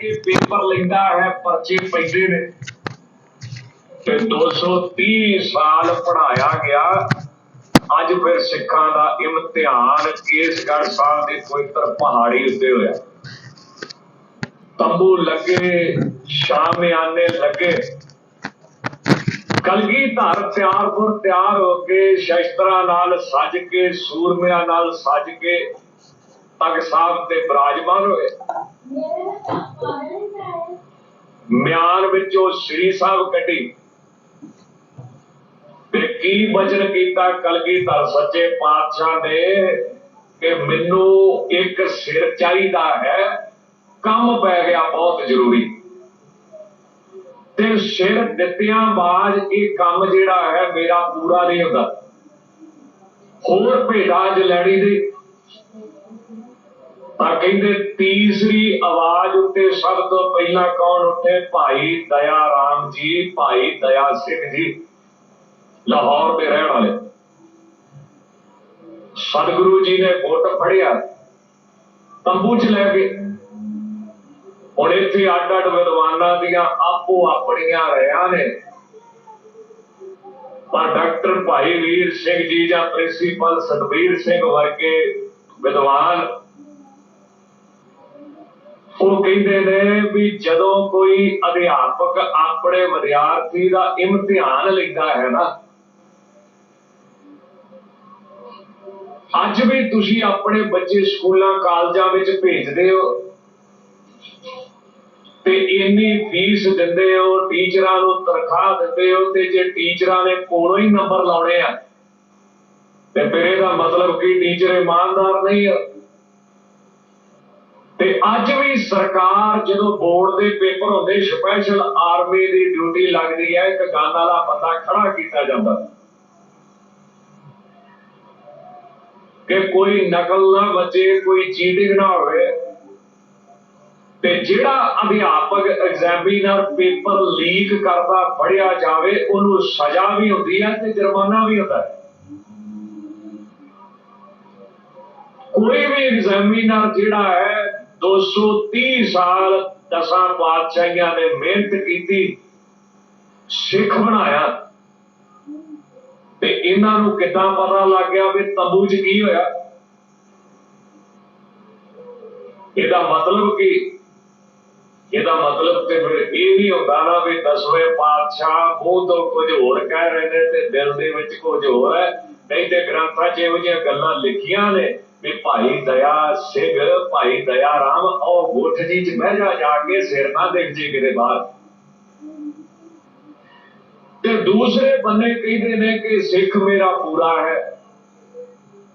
ਕਿ ਪੇਪਰ ਲੈਂਦਾ ਹੈ, ਪਰਚੇ ਪੈਂਦੇ ਨੇ। ਤੇ 230 ਸਾਲ ਪੜਾਇਆ ਗਿਆ। ਅੱਜ ਫਿਰ ਸਿੱਖਾਂ ਦਾ ਇਮਤਿਹਾਨ ਕੇਸਗੜ੍ਹ ਸਾਹਿਬ ਦੇ ਪਵਿੱਤਰ ਪਹਾੜੀ ਉੱਤੇ ਹੋਇਆ। ਤੰਬੂ ਲੱਗੇ, ਸ਼ਾਮਿਆਨੇ ਲੱਗੇ। ਕਲਗੀ ਧਰ ਤਿਆਰਪੁਰ ਤਿਆਰ ਹੋ ਕੇ ਸ਼ਸਤਰਾਂ ਨਾਲ ਸੱਜ ਕੇ, ਸੂਰਮਿਆਂ ਨਾਲ ਸੱਜ ਕੇ ਤਗ ਸਾਹਿਬ ਤੇ ਬਰਾਜਮਾਨ ਹੋਏ। ਮਿਆਨ ਵਿੱਚੋਂ ਸ੍ਰੀ ਸਾਹਿਬ ਕੱਢੀ। ਤੇ ਕੀ ਬਚਨ ਕੀਤਾ? ਕਲਗੀਧਰ ਸੱਚੇ ਪਾਤਸ਼ਾਹ ਨੇ ਕਿ ਮੈਨੂੰ ਇੱਕ ਸਿਰ ਚਾਹੀਦਾ ਹੈ, ਕੰਮ ਪੈ ਗਿਆ ਬਹੁਤ ਜ਼ਰੂਰੀ। ਤੇ ਸਿਰ ਦਿੱਤਿਆਂ ਬਾਅਦ ਇਹ ਕੰਮ ਜਿਹੜਾ ਹੈ ਮੇਰਾ ਪੂਰਾ ਨਹੀਂ ਹੁੰਦਾ। ਹੋਰ ਭੇਡਾਂ ਚ ਲੈਣੀ ਦੀ ਤਾਂ ਕਹਿੰਦੇ ਤੀਸਰੀ ਆਵਾਜ਼ ਉੱਤੇ ਸਭ ਤੋਂ ਪਹਿਲਾਂ ਕੌਣ ਉੱਠੇ? ਭਾਈ ਦਇਆ ਰਾਮ ਜੀ, ਭਾਈ ਦਇਆ ਸਿੰਘ ਜੀ। ਲਾਹੌਰ ਦੇ ਰਹਿਣ ਵਾਲੇ। ਸਤਿਗੁਰੂ ਜੀ ਨੇ ਫੁੱਟ ਫੜਿਆ। ਤੰਬੂ ਚ ਲੈ ਕੇ ਹੁਣ ਇੱਥੇ ਅੱਡ ਅੱਡ ਵਿਦਵਾਨਾਂ ਦੀਆਂ ਆਪੋ ਆਪਣੀਆਂ ਰਿਆਂ ਨੇ। ਪਰ ਡਾਕਟਰ ਭਾਈ ਵੀਰ ਸਿੰਘ ਜੀ ਜਾਂ ਪ੍ਰਿੰਸੀਪਲ ਸਤਵੀਰ ਸਿੰਘ ਵਰਗੇ ਵਿਦਵਾਨ ਉਹ ਕਹਿੰਦੇ ਨੇ ਵੀ ਜਦੋਂ ਕੋਈ ਅਧਿਆਪਕ ਆਪਣੇ ਵਿਦਿਆਰਥੀ ਦਾ ਇਮਤਿਹਾਨ ਲੈਂਦਾ ਹੈ ਨਾ, ਅੱਜ ਵੀ ਤੁਸੀਂ ਆਪਣੇ ਬੱਚੇ ਸਕੂਲਾਂ, ਕਾਲਜਾਂ ਵਿੱਚ ਭੇਜਦੇ ਹੋ ਤੇ ਇੰਨੀ ਫੀਸ ਦਿੰਦੇ ਹੋ, ਟੀਚਰਾਂ ਨੂੰ ਤਨਖਾਹ ਦਿੰਦੇ ਹੋ ਤੇ ਜੇ ਟੀਚਰਾਂ ਨੇ ਕੋਲੋਂ ਹੀ ਨੰਬਰ ਲਾਉਣੇ ਆ, ਤੇ ਫਿਰ ਇਹਦਾ ਮਤਲਬ ਕਿ ਟੀਚਰ ਇਮਾਨਦਾਰ ਨਹੀਂ ਹੈ ਤੇ ਅੱਜ ਵੀ ਸਰਕਾਰ ਜਦੋਂ ਬੋਰਡ ਦੇ ਪੇਪਰ ਹੁੰਦੇ ਸਪੈਸ਼ਲ ਆਰਮੀ ਦੀ ਡਿਊਟੀ ਲੱਗਦੀ ਹੈ, ਇੱਕ ਗਨ ਵਾਲਾ ਬੰਦਾ ਖੜਾ ਕੀਤਾ ਜਾਂਦਾ। ਕਿ ਕੋਈ ਨਕਲ ਨਾ ਬਚੇ ਕੋਈ ਚੀਟਿੰਗ ਨਾ ਹੋਵੇ। ਤੇ ਜਿਹੜਾ ਅਧਿਆਪਕ ਐਗਜ਼ਾਮੀਨਰ ਪੇਪਰ ਲੀਕ ਕਰਦਾ, ਫੜਿਆ ਜਾਵੇ, ਉਹਨੂੰ ਸਜ਼ਾ ਵੀ ਹੁੰਦੀ ਹੈ ਤੇ ਜੁਰਮਾਨਾ ਵੀ ਹੁੰਦਾ ਹੈ। ਕੋਈ ਵੀ ਐਗਜ਼ਾਮੀਨਰ ਜਿਹੜਾ ਹੈ 230 ਸਾਲ ਦਸਾਂ ਪਾਤਸ਼ਾਹੀਆਂ ਨੇ ਮਿਹਨਤ ਕੀਤੀ, ਸਿੱਖ ਬਣਾਇਆ। ਤੇ ਇਹਨਾਂ ਨੂੰ ਕਿੱਦਾਂ ਪਤਾ ਲੱਗ ਗਿਆ ਵੀ ਤੰਬੂ 'ਚ ਕੀ ਹੋਇਆ? ਇਹਦਾ ਮਤਲਬ ਕੀ? ਇਹਦਾ ਮਤਲਬ ਤੇ ਫਿਰ ਇਹ ਨਹੀਂ ਹੁੰਦਾ ਨਾ ਵੀ ਦਸਵੇਂ ਪਾਤਸ਼ਾਹ ਮੂੰਹ ਤੋਂ ਕੁਝ ਹੋਰ ਕਹਿ ਰਹੇ ਨੇ ਤੇ ਦਿਲ ਦੇ ਵਿੱਚ ਕੁਝ ਹੋਰ ਹੈ। ਨਹੀਂ ਤੇ ਗ੍ਰੰਥਾਂ 'ਚ ਇਹੋ ਜਿਹੀਆਂ ਗੱਲਾਂ ਲਿਖੀਆਂ ਨੇ। ਵੀ ਭਾਈ ਦਇਆ ਸਿੰਘ ਭਾਈ ਦਇਆ ਰਾਮ ਉਹ ਗੁੱਠ ਜੀ 'ਚ ਬਹਿ ਜਾ ਜਾ ਕੇ ਸਿਰ ਨਾ ਦੇਖ ਜੀ ਕਿਤੇ ਬਾਹਰ। ਤੇ ਦੂਸਰੇ ਬੰਨੇ ਕਹਿੰਦੇ ਨੇ ਕਿ ਸਿੱਖ ਮੇਰਾ ਪੂਰਾ ਹੈ,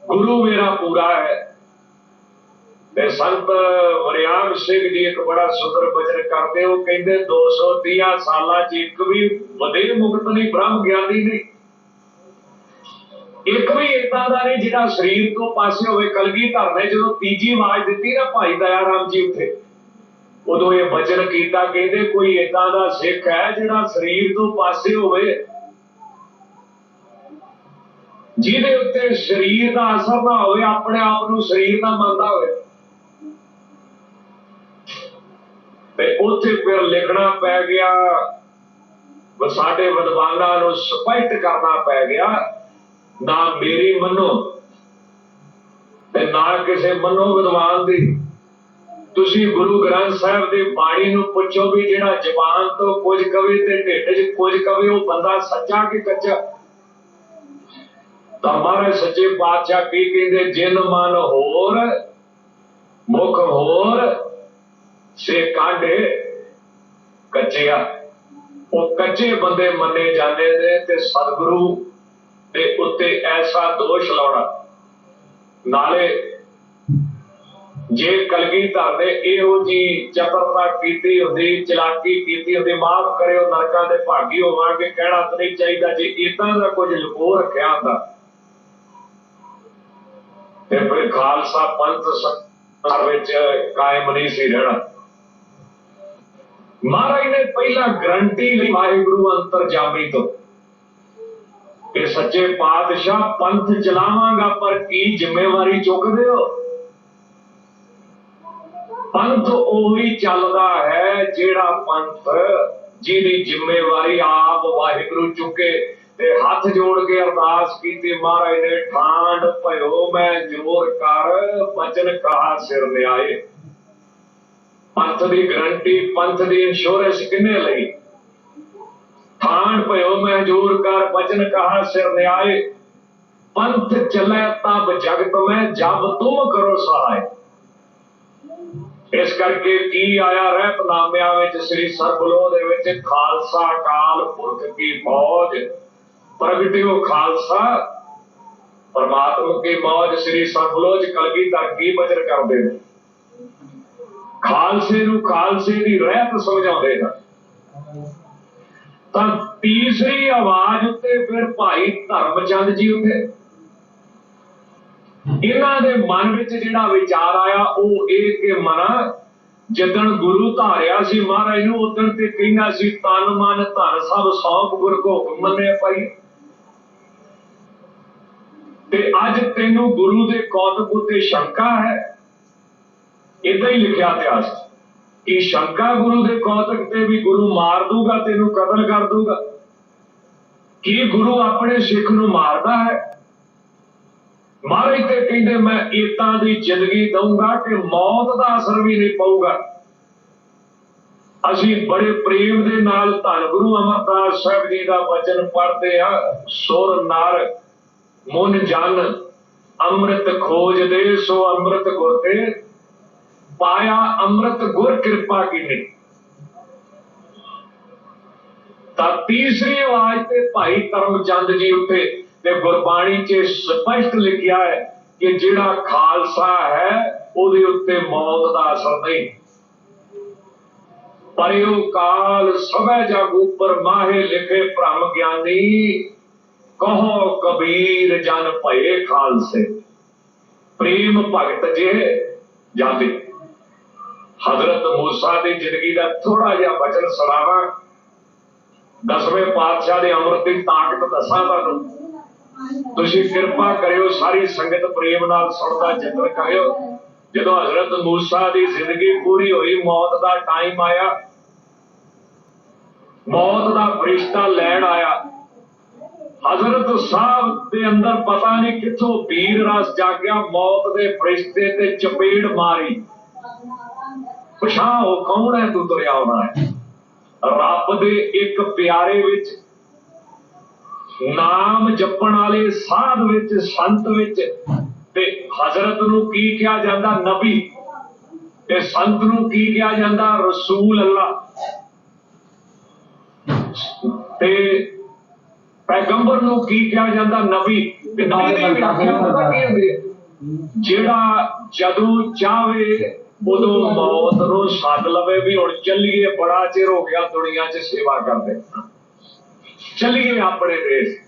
ਗੁਰੂ ਮੇਰਾ ਪੂਰਾ ਹੈ। ਤੇ ਸੰਤ ਵਰਿਆਮ ਸਿੰਘ ਜੀ ਇੱਕ ਬੜਾ ਸੁੰਦਰ ਬਚਨ ਕਰਦੇ, ਉਹ ਕਹਿੰਦੇ 230 ਸਾਲਾਂ 'ਚ ਇੱਕ ਵੀ ਵਧੇਰੇ ਮੁਕਤ ਨਹੀਂ, ਬ੍ਰਹਮ ਗਿਆਨੀ ਨਹੀਂ। ਇੱਕ ਵੀ ਇਦਾਂ ਦਾ ਨਹੀਂ ਜਿਹੜਾ ਸਰੀਰ ਤੋਂ ਪਾਸੇ ਹੋਵੇ ਕਲਗੀ ਧਰਨੇ ਜਦੋਂ ਤੀਜੀ ਆਵਾਜ਼ ਦਿੱਤੀ ਨਾ ਭਾਈ ਦਇਆ ਰਾਮ ਜੀ ਉੱਥੇ ਉਦੋਂ ਇਹ ਬਚਨ ਕੀਤਾ ਕਹਿੰਦੇ ਕੋਈ ਇਦਾਂ ਦਾ ਸਿੱਖ ਹੈ ਜਿਹੜਾ ਸਰੀਰ ਤੋਂ ਪਾਸੇ ਹੋਵੇ। ਜਿਹਦੇ ਉੱਤੇ ਸਰੀਰ ਦਾ ਅਸਰ ਨਾ ਹੋਵੇ, ਆਪਣੇ ਆਪ ਨੂੰ ਸਰੀਰ ਨਾ ਮੰਨਦਾ ਹੋਵੇ। ਤੇ ਉੱਥੇ ਫਿਰ ਲਿਖਣਾ ਪੈ ਗਿਆ, ਸਾਡੇ ਵਿਦਵਾਨਾਂ ਨੂੰ ਸਪਸ਼ਟ ਕਰਨਾ ਪੈ ਗਿਆ ਨਾ ਮੇਰੀ ਮੰਨੋ ਤੇ ਨਾ ਕਿਸੇ ਮੰਨੋ ਵਿਦਵਾਨ ਦੀ। ਤੁਸੀਂ ਗੁਰੂ ਗ੍ਰੰਥ ਸਾਹਿਬ ਦੀ ਬਾਣੀ ਨੂੰ ਪੁੱਛੋ ਵੀ ਜਿਹੜਾ ਜ਼ਬਾਨ ਤੋਂ ਕੁਝ ਕਵੇ ਤੇ ਢਿੱਡ 'ਚ ਕੁਝ ਕਵੇ, ਉਹ ਬੰਦਾ ਸੱਚਾ ਕਿ ਕੱਚਾ? ਤਾਂ ਮਹਾਰਾਜ ਸੱਚੇ ਪਾਤਸ਼ਾਹ ਕੀ ਕਹਿੰਦੇ, ਜਿਨ ਮਨ ਹੋਰ, ਮੁਖ ਹੋਰ, ਸੇ ਕਾਢੇ ਕੱਚਿਆ। ਉਹ ਕੱਚੇ ਬੰਦੇ ਮੰਨੇ ਜਾਂਦੇ ਨੇ ਤੇ ਸਤਿਗੁਰੂ ਦੇ ਉੱਤੇ ਐਸਾ ਦੋਸ਼ ਲਾਉਣਾ। ਨਾਲੇ ਜੇ ਕਲਗੀਧਰ ਨੇ ਇਹੋ ਜੀ ਚਤਰਤਾ ਕੀਤੀ ਹੁੰਦੀ, ਚਲਾਕੀ ਕੀਤੀ ਹੁੰਦੀ, ਮਾਫ ਕਰਿਓ ਨਰਕਾਂ ਦੇ ਭਾਗੀ ਹੋਵਾਂਗੇ, ਕਹਿਣਾ ਤਾਂ ਨਹੀਂ ਚਾਹੀਦਾ ਜੇ ਇਦਾਂ ਦਾ ਕੁਝ ਲੁਕੋ ਰੱਖਿਆ ਹੁੰਦਾ। ਤੇ ਫਿਰ ਖਾਲਸਾ ਪੰਥ ਸੰਸਾਰ ਵਿੱਚ ਕਾਇਮ ਨਹੀਂ ਸੀ ਰਹਿਣਾ। ਮਹਾਰਾਜ ਨੇ ਪਹਿਲਾਂ ਗਰੰਟੀ ਲਈ ਵਾਹਿਗੁਰੂ ਅੰਤਰਜਾਮੀ ਤੋਂ ਕਿ ਸੱਚੇ ਪਾਤਸ਼ਾਹ ਪੰਥ ਚਲਾਵਾਂਗਾ, ਪਰ ਕੀ ਜ਼ਿੰਮੇਵਾਰੀ ਚੁੱਕਦੇ ਹੋ? ਪੰਥ ਉਹੀ ਚੱਲਦਾ ਹੈ ਜਿਹੜਾ ਪੰਥ ਜਿਹਦੀ ਜ਼ਿੰਮੇਵਾਰੀ ਆਪ ਵਾਹਿਗੁਰੂ ਚੁੱਕੇ ਤੇ ਹੱਥ ਜੋੜ ਕੇ ਅਰਦਾਸ ਕੀਤੀ, ਮਹਾਰਾਜ ਨੇ ਠਾਂਡ ਭਇਓ, ਮੈਂ ਜੋਰ ਕਰ, ਬਚਨ ਕਹਾ ਸਿਰ ਲਿਆਏ ਪੰਥ ਦੀ ਗਰੰਟੀ ਪੰਥ ਦੀ ਇੰਸ਼ੋਰੈਂਸ ਕਿੰਨੇ ਲਈ? ਠਾਂਡ ਭਇਓ ਮੈਂ ਕਰ, ਬਚਨ ਕਹਾ ਸਿਰ ਨਿਆਏ। ਪੰਥ ਚੱਲੇ ਤਬ ਜਗਤ ਮੈਂ, ਜਬ ਤੁਮ ਕਰੋ ਸਹਾਇ ਇਸ ਕਰਕੇ ਕੀ ਆਇਆ ਰਹਿਤਨਾਮਿਆਂ ਵਿੱਚ, ਸ੍ਰੀ ਸਰਬਲੋ ਦੇ ਵਿੱਚ ਖਾਲਸਾ ਕਾਲ ਪੁਰਖ ਕੀ ਫੌਜ। ਪ੍ਰਗਟਿਓ ਖਾਲਸਾ, ਪਰਮਾਤਮਾ ਕੀ ਮੌਜ, ਸ੍ਰੀ ਸਰਬਲੋ ਚ ਕਲਗੀ ਤਰ ਕੀ ਬਚਨ ਕਰਦੇ ਨੇ। ਖਾਲਸੇ ਨੂੰ ਖਾਲਸੇ ਦੀ ਰਹਿਤ ਸਮਝਾਉਂਦੇ ਹਨ ਤਾਂ ਤੀਸਰੀ ਆਵਾਜ਼ ਉੱਤੇ ਫਿਰ ਭਾਈ ਧਰਮਚੰਦ ਜੀ ਉੱਤੇ। ਇਹਨਾਂ ਦੇ ਮਨ ਵਿੱਚ ਜਿਹੜਾ ਵਿਚਾਰ ਆਇਆ, ਉਹ ਇਹ ਕਿ ਮਨਾ ਜਦੋਂ ਗੁਰੂ ਧਾਰਿਆ ਸੀ ਮਹਾਰਾਜ ਨੂੰ, ਉਦੋਂ ਤੇ ਕਹਿੰਦਾ ਸੀ, ਤਨ ਮਨ ਧਨ ਸਭ ਸੌਂਪ ਗੁਰ ਕੋ ਮੰਨੇ ਪਈ ਤੇ ਅੱਜ ਤੈਨੂੰ ਗੁਰੂ ਦੇ ਕੌਤਕ ਉਤੇ ਸ਼ੰਕਾ ਹੈ। ਇਦਾਂ ਹੀ ਲਿਖਿਆ ਇਤਿਹਾਸ 'ਚ ਸ਼ੰਕਾ ਗੁਰੂ ਦੇ ਕੌਤਕ ਤੇ ਵੀ ਗੁਰੂ ਮਾਰ ਦੂਗਾ, ਤੈਨੂੰ ਕਤਲ ਕਰ ਦੂਗਾ। ਕੀ ਗੁਰੂ ਆਪਣੇ ਸਿੱਖ ਨੂੰ ਮਾਰਦਾ ਹੈ? ਮਹਾਰਾਜ ਤੇ ਕਹਿੰਦੇ, ਮੈਂ ਇਤਾਂ ਦੀ ਜ਼ਿੰਦਗੀ ਦਊਂਗਾ ਕਿ ਮੌਤ ਦਾ ਅਸਰ ਵੀ ਨਹੀਂ ਪਊਗਾ। ਅਸੀਂ ਬੜੇ ਪ੍ਰੇਮ ਦੇ ਨਾਲ ਧੰਨ ਗੁਰੂ ਅਮਰਦਾਸ ਸਾਹਿਬ ਜੀ ਦਾ ਵਚਨ ਪੜ੍ਹਦੇ ਆ ਸੁਰ ਨਰ, ਮਨ ਜਨ ਅੰਮ੍ਰਿਤ ਖੋਜ ਦੇ, ਸੋ ਅੰਮ੍ਰਿਤ ਗੁਰ ਤੇ ਪਾਇਆ ਅੰਮ੍ਰਿਤ ਗੁਰ ਕਿਰਪਾ ਕੀਨੀ ਤਾਂ ਤੀਸਰੀ ਆਵਾਜ਼ ਤੇ ਭਾਈ ਕਰਮਚੰਦ ਜੀ ਉੱਤੇ ਤੇ ਗੁਰਬਾਣੀ 'ਚ ਸਪਸ਼ਟ ਲਿਖਿਆ ਹੈ ਕਿ ਜਿਹੜਾ ਖਾਲਸਾ ਹੈ, ਉਹਦੇ ਉੱਤੇ ਮੌਤ ਦਾ ਅਸਰ ਨਹੀਂ। ਪਰਿਉ ਕਾਲ ਸਭੈ ਜਗ ਉਪਰ ਮਾਹੇ ਲਿਖੇ ਭ੍ਰਮ ਗਿਆਨੀ, ਕਹੋ ਕਬੀਰ ਜਨ ਭਏ ਖਾਲਸੇ। ਪ੍ਰੇਮ ਭਗਤ ਜੇ ਜਾਂਦੇ। ਹਜ਼ਰਤ ਮੂਸਾ ਦੀ ਜ਼ਿੰਦਗੀ ਦਾ ਥੋੜਾ ਜਿਹਾ ਬਚਨ ਸੁਣਾਵਾਂ। ਦਸਵੇਂ ਪਾਤਸ਼ਾਹ ਦੇ ਅੰਮ੍ਰਿਤ ਦੀ ਤਾਕਤ ਦੱਸਾਂ ਤੁਹਾਨੂੰ। ਤੁਸੀਂ ਕਿਰਪਾ ਕਰਿਓ, ਸਾਰੀ ਸੰਗਤ ਪ੍ਰੇਮ ਨਾਲ ਸੁਣਦਾ ਜਿਕਰ ਕਰਿਓ। ਜਦੋਂ ਹਜ਼ਰਤ ਮੂਸਾ ਦੀ ਜ਼ਿੰਦਗੀ ਪੂਰੀ ਹੋਈ, ਮੌਤ ਦਾ ਟਾਈਮ ਆਇਆ। ਮੌਤ ਦਾ ਫਰਿਸ਼ਤਾ ਲੈਣ ਆਇਆ। ਹਜ਼ਰਤ ਸਾਹਿਬ ਦੇ ਅੰਦਰ ਪਤਾ ਨਹੀਂ ਕਿੱਥੋਂ ਵੀਰ ਰਸ ਜਾਗਿਆ, ਮੌਤ ਦੇ ਫਰਿਸ਼ਤੇ ਤੇ ਚਪੇੜ ਮਾਰੀ। ਉਹ ਕੌਣ ਹੈ ਤੂੰ ਤੁਰਿਆ ਆਉਣਾ ਹੈ ਰੱਬ ਦੇ ਇੱਕ ਪਿਆਰੇ ਵਿੱਚ ਨਾਮ ਜਪਣ ਵਾਲੇ ਸਾਧ ਵਿੱਚ ਸੰਤ ਵਿੱਚ ਤੇ ਹਜ਼ਰਤ ਨੂੰ ਕੀ ਕਿਹਾ ਜਾਂਦਾ? ਨਬੀ। ਤੇ ਸੰਤ ਨੂੰ ਕੀ ਕਿਹਾ ਜਾਂਦਾ? ਰਸੂਲ ਅੱਲਾ। ਤੇ ਪੈਗੰਬਰ ਨੂੰ ਕੀ ਕਿਹਾ ਜਾਂਦਾ? ਨਬੀ। ਤੇ ਨਬੀ ਦੀ ਵਿਆਖਿਆ ਪਤਾ ਕੀ ਹੁੰਦੀ ਹੈ? ਜਿਹੜਾ ਜਦੋਂ ਚਾਵੇ ਉਦੋਂ ਮੌਤ ਨੂੰ ਸੱਦ ਲਵੇ ਵੀ ਹੁਣ ਚੱਲੀਏ, ਬੜਾ ਚਿਰ ਹੋ ਗਿਆ ਦੁਨੀਆ 'ਚ ਸੇਵਾ ਕਰਦੇ ਚੱਲੀਏ ਆਪਣੇ ਦੇਸ਼।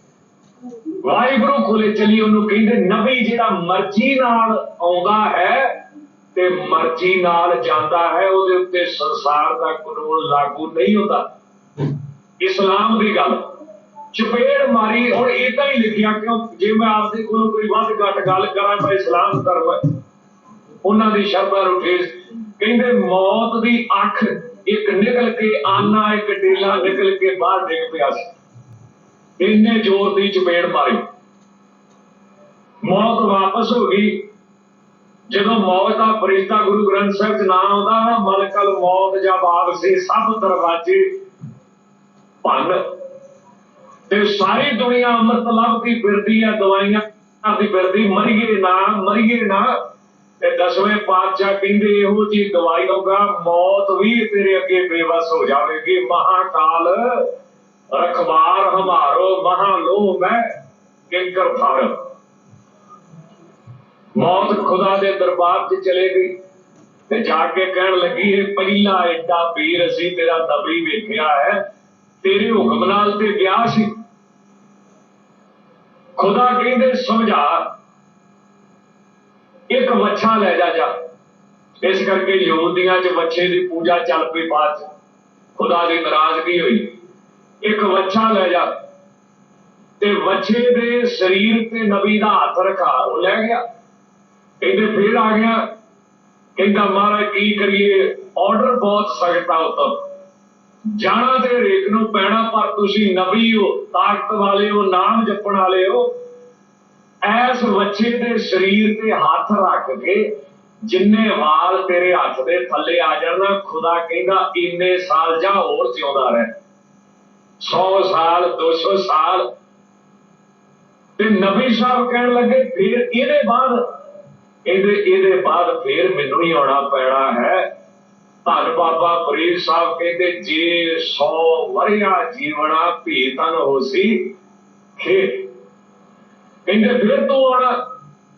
ਵਾਹਿਗੁਰੂ ਕੋਲੇ ਚਲੀ ਉਹਨੂੰ ਕਹਿੰਦੇ ਨਬੀ ਜਿਹੜਾ ਮਰਜ਼ੀ ਨਾਲ ਆਉਂਦਾ ਹੈ ਤੇ ਮਰਜ਼ੀ ਨਾਲ ਜਾਂਦਾ ਹੈ, ਉਹਦੇ ਉੱਤੇ ਸੰਸਾਰ ਦਾ ਕਾਨੂੰਨ ਲਾਗੂ ਨਹੀਂ ਹੁੰਦਾ। ਇਸਲਾਮ ਦੀ ਗੱਲ। ਚਪੇੜ ਮਾਰੀ, ਹੁਣ ਇਦਾਂ ਹੀ ਲਿਖਿਆ, ਕਿਉਂ? ਜੇ ਮੈਂ ਆਪਦੇ ਕੋਲੋਂ ਕੋਈ ਵੱਧ ਘੱਟ ਗੱਲ ਕਰਾਂ ਤਾਂ ਇਸਲਾਮ ਧਰਮ ਹੈ। ਉਹਨਾਂ ਦੀ ਸ਼ਰਧਾ ਨੂੰ ਠੇਸ ਕਹਿੰਦੇ, ਮੌਤ ਦੀ ਅੱਖ ਇੱਕ ਨਿਕਲ ਕੇ ਆਨਾ, ਇੱਕ ਡੇਲਾ ਨਿਕਲ ਕੇ ਬਾਹਰ ਡਿੱਗ ਪਿਆ ਸੀ। ਇੰਨੇ ਜ਼ੋਰ ਦੀ ਚਪੇੜ ਮਾਰੀ। ਮੌਤ ਵਾਪਸ ਹੋ ਗਈ। ਜਦੋਂ ਮੌਤ ਦਾ ਫਰਿਸ਼ਤਾ ਗੁਰੂ ਗ੍ਰੰਥ ਸਾਹਿਬ ਚ ਨਾਂ ਆਉਂਦਾ ਨਾ ਮਲਕਲ ਮੌਤ ਜਬ ਆਵਸੇ ਸਭ ਦਰਵਾਜ਼ੇ ਭੰਨ। ਤੇ ਸਾਰੀ ਦੁਨੀਆ ਅੰਮ੍ਰਿਤ ਲੱਭ ਲੱਭਦੀ ਫਿਰਦੀ ਆ, ਦਵਾਈਆਂ ਦੀ ਫਿਰਦੀ, ਮਰੀਏ ਨਾ ਮਰੀਏ ਨਾ। ਤੇ ਦਸਵੇਂ ਪਾਤਸ਼ਾਹ ਕਹਿੰਦੇ ਇਹੋ ਜੀ ਦਵਾਈ ਦਊਗਾ, ਮੌਤ ਵੀ ਤੇਰੇ ਅੱਗੇ ਬੇਵਸ ਹੋ ਜਾਵੇਗੀ। ਮਹਾਕਾਲ, ਰਖਵਾਰ ਹਮਾਰੋ ਮਹਾ ਲੋ ਮੈਂ ਕਿੰਕਰ ਫਾਰ। ਮੌਤ ਖੁਦਾ ਦੇ ਦਰਬਾਰ 'ਚ ਚਲੇ ਗਈ ਤੇ ਜਾ ਕੇ ਕਹਿਣ ਲੱਗੀ, ਇਹ ਪਹਿਲਾ ਐਡਾ ਪੀਰ ਅਸੀਂ ਤੇਰਾ ਨਬੀ ਵੇਖਿਆ ਹੈ, ਤੇਰੇ ਹੁਕਮ ਨਾਲ ਤੇ ਵਿਆਹ ਸੀ। ਖੁਦਾ ਕਹਿੰਦੇ, ਸਮਝਾ ਇੱਕ ਵੱਛਾ ਲੈ ਜਾ ਜਾ। ਇਸ ਕਰਕੇ ਯਹੂਦੀਆਂ 'ਚ ਵੱਛੇ ਦੀ ਪੂਜਾ ਚੱਲ ਪਈ ਬਾਅਦ ਖੁਦਾ ਦੀ ਨਾਰਾਜ਼ਗੀ ਹੋਈ। ਇੱਕ ਵੱਛਾ ਲੈ ਜਾ। ਤੇ ਵੱਛੇ ਦੇ ਸਰੀਰ ਤੇ ਨਬੀ ਦਾ ਹੱਥ ਰੱਖਾ, ਉਹ ਲੈ ਗਿਆ। ਕਹਿੰਦੇ ਫੇਰ ਆ ਗਿਆ। ਕਹਿੰਦਾ, ਮਹਾਰਾਜ, ਕੀ ਕਰੀਏ? ਆਰਡਰ ਬਹੁਤ ਸਖਤ ਆ ਉਤਮ ਜਾਣਾ ਤੇ ਰੇਕ ਨੂੰ ਪੈਣਾ, ਪਰ ਤੁਸੀਂ ਨਬੀ ਹੋ, ਤਾਕਤ ਵਾਲੇ ਹੋ, ਨਾਮ ਜਪਣ ਵਾਲੇ ਹੋ। ਐਸ ਬੱਚੇ ਦੇ ਸਰੀਰ ਤੇ ਹੱਥ ਰੱਖ ਕੇ ਜਿੰਨੇ ਵਾਲ ਤੇਰੇ ਹੱਥ ਦੇ ਥੱਲੇ ਆ ਜਾਣਾ ਖੁਦਾ ਕਹਿੰਦਾ ਇੰਨੇ ਸਾਲ ਜਾਂ ਹੋਰ ਜਿਉਂਦਾ ਰਹਿ। 100 ਸਾਲ 200 ਸਾਲ। ਤੇ ਨਬੀ ਸਾਹਿਬ ਕਹਿਣ ਲੱਗੇ, ਫਿਰ ਇਹਦੇ ਬਾਅਦ, ਇਹਦੇ ਇਹਦੇ ਬਾਅਦ ਫਿਰ ਮੈਨੂੰ ਹੀ ਆਉਣਾ ਪੈਣਾ ਹੈ। ਧੰਨ ਬਾਬਾ ਫਰੀਦ ਸਾਹਿਬ ਕਹਿੰਦੇ, ਜੇ 100 ਵਰਿਆ ਜੀਵਣਾ ਭੀਤਨ ਹੋਸੀ, ਖੇ ਕਹਿੰਦੇ ਫਿਰ ਤੂੰ ਆਉਣਾ